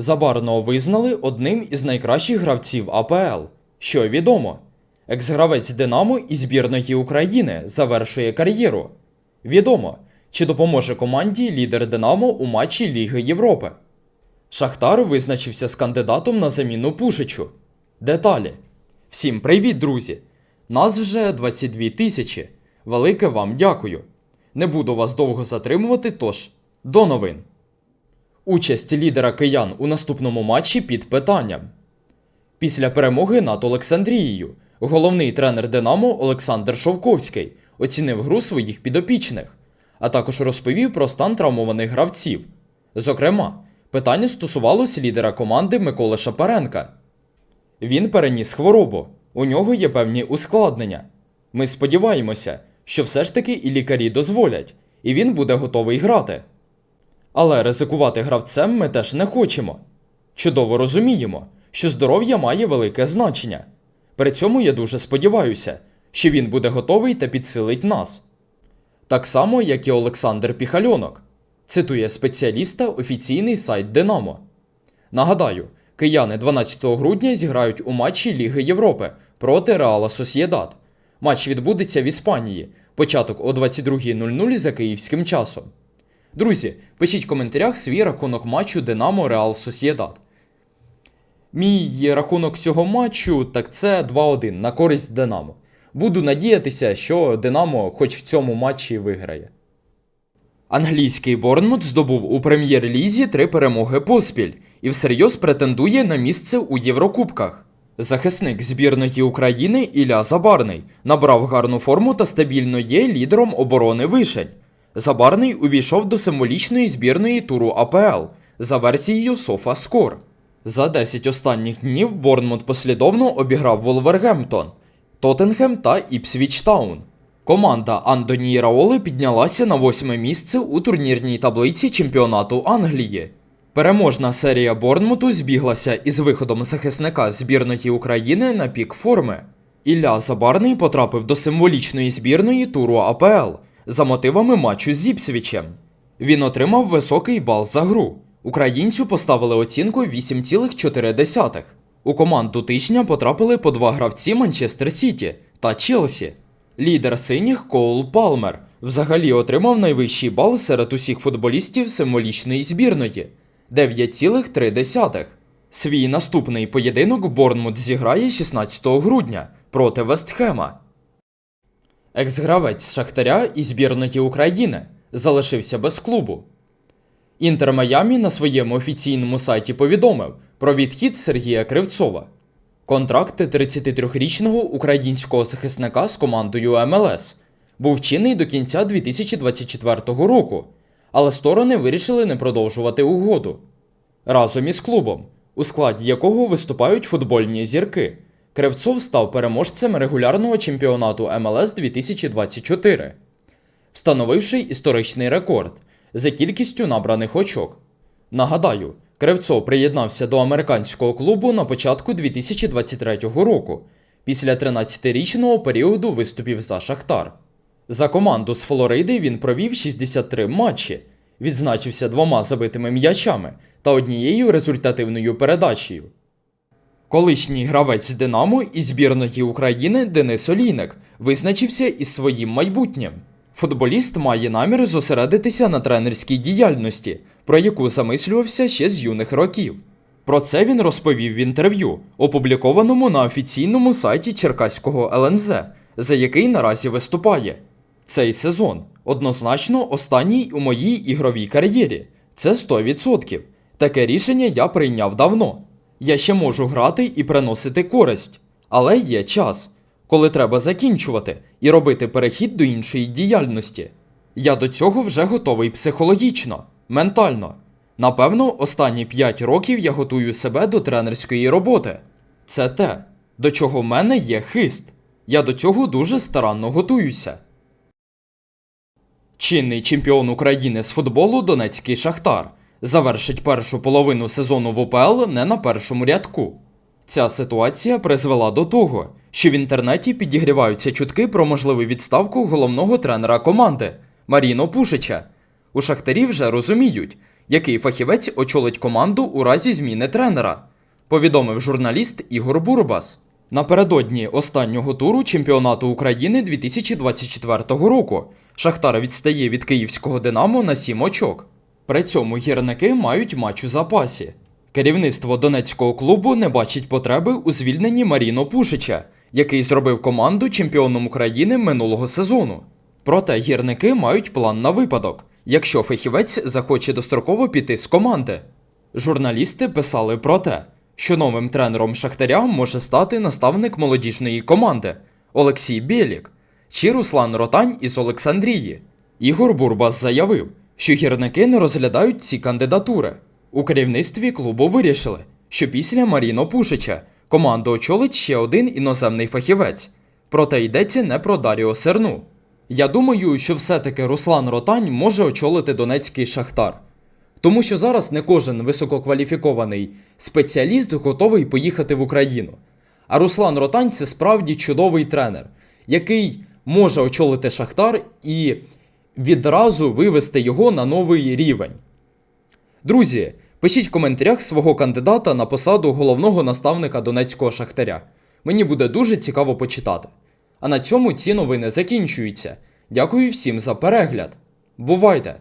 Забарного визнали одним із найкращих гравців АПЛ. Що відомо? Екс-гравець Динамо і збірної України завершує кар'єру. Відомо, чи допоможе команді лідер Динамо у матчі Ліги Європи. Шахтар визначився з кандидатом на заміну Пушичу. Деталі. Всім привіт, друзі! Нас вже 22 тисячі. Велике вам дякую. Не буду вас довго затримувати, тож до новин. Участь лідера киян у наступному матчі під питанням. Після перемоги над Олександрією головний тренер Динамо Олександр Шовковський оцінив гру своїх підопічних, а також розповів про стан травмованих гравців. Зокрема, питання стосувалось лідера команди Миколи Шапаренка. Він переніс хворобу, у нього є певні ускладнення. Ми сподіваємося, що все ж таки і лікарі дозволять, і він буде готовий грати. Але ризикувати гравцем ми теж не хочемо. Чудово розуміємо, що здоров'я має велике значення. При цьому я дуже сподіваюся, що він буде готовий та підсилить нас. Так само, як і Олександр Піхальонок, цитує спеціаліста офіційний сайт Динамо. Нагадаю, кияни 12 грудня зіграють у матчі Ліги Європи проти Реала Сосєдад. Матч відбудеться в Іспанії, початок о 22.00 за київським часом. Друзі, пишіть в коментарях свій рахунок матчу Динамо Реал Сосєдад. Мій рахунок цього матчу так це 2-1 на користь Динамо. Буду надіятися, що Динамо хоч в цьому матчі виграє. Англійський Борнмут здобув у прем'єр-лізі три перемоги поспіль і всерйоз претендує на місце у Єврокубках. Захисник збірної України Ілля Забарний набрав гарну форму та стабільно є лідером оборони Вишень. Забарний увійшов до символічної збірної туру АПЛ за версією SofaScore. За 10 останніх днів Борнмут послідовно обіграв Волвергемптон, Тоттенхем та Іпсвіч Таун. Команда Андоні Раоли піднялася на восьме місце у турнірній таблиці чемпіонату Англії. Переможна серія Борнмуту збіглася із виходом захисника збірної України на пік форми. Ілля Забарний потрапив до символічної збірної туру АПЛ за мотивами матчу з Іпсвічем. Він отримав високий бал за гру. Українцю поставили оцінку 8,4. У команду тижня потрапили по два гравці Манчестер Сіті та Челсі. Лідер синіх Коул Палмер взагалі отримав найвищий бал серед усіх футболістів символічної збірної 9,3. Свій наступний поєдинок Борнмут зіграє 16 грудня проти Вестхема. Екс-гравець Шахтаря і збірної України залишився без клубу. Інтер Майамі на своєму офіційному сайті повідомив про відхід Сергія Кривцова. Контракт 33-річного українського захисника з командою МЛС був чинний до кінця 2024 року, але сторони вирішили не продовжувати угоду. Разом із клубом, у складі якого виступають футбольні зірки, Кривцов став переможцем регулярного чемпіонату МЛС 2024, встановивши історичний рекорд за кількістю набраних очок. Нагадаю, Кривцов приєднався до американського клубу на початку 2023 року, після 13-річного періоду виступів за Шахтар. За команду з Флориди він провів 63 матчі, відзначився двома забитими м'ячами та однією результативною передачею. Колишній гравець Динамо і збірної України Денис Олійник визначився із своїм майбутнім. Футболіст має намір зосередитися на тренерській діяльності, про яку замислювався ще з юних років. Про це він розповів в інтерв'ю, опублікованому на офіційному сайті Черкаського ЛНЗ, за який наразі виступає. Цей сезон однозначно останній у моїй ігровій кар'єрі. Це 100%. Таке рішення я прийняв давно. Я ще можу грати і приносити користь, але є час, коли треба закінчувати і робити перехід до іншої діяльності. Я до цього вже готовий психологічно, ментально. Напевно, останні 5 років я готую себе до тренерської роботи. Це те, до чого в мене є хист. Я до цього дуже старанно готуюся. Чинний чемпіон України з футболу Донецький Шахтар завершить першу половину сезону в УПЛ не на першому рядку. Ця ситуація призвела до того, що в інтернеті підігріваються чутки про можливу відставку головного тренера команди Маріно Пушича. У Шахтарі вже розуміють, який фахівець очолить команду у разі зміни тренера, повідомив журналіст Ігор Бурбас. Напередодні останнього туру чемпіонату України 2024 року Шахтар відстає від київського Динамо на 7 очок. При цьому гірники мають матч у запасі. Керівництво донецького клубу не бачить потреби у звільненні Маріно Пушича, який зробив команду чемпіоном України минулого сезону. Проте гірники мають план на випадок, якщо фахівець захоче достроково піти з команди. Журналісти писали про те, що новим тренером Шахтаря може стати наставник молодіжної команди Олексій Бєлік чи Руслан Ротань із Олександрії. Ігор Бурбас заявив, що гірники не розглядають ці кандидатури. У керівництві клубу вирішили, що після Маріно Пушича команду очолить ще один іноземний фахівець, проте йдеться не про Даріо Серну. Я думаю, що все-таки Руслан Ротань може очолити донецький шахтар. Тому що зараз не кожен висококваліфікований спеціаліст готовий поїхати в Україну. А Руслан Ротань це справді чудовий тренер, який може очолити Шахтар і відразу вивести його на новий рівень. Друзі, пишіть в коментарях свого кандидата на посаду головного наставника донецького шахтаря. Мені буде дуже цікаво почитати. А на цьому ці новини закінчуються. Дякую всім за перегляд. Бувайте!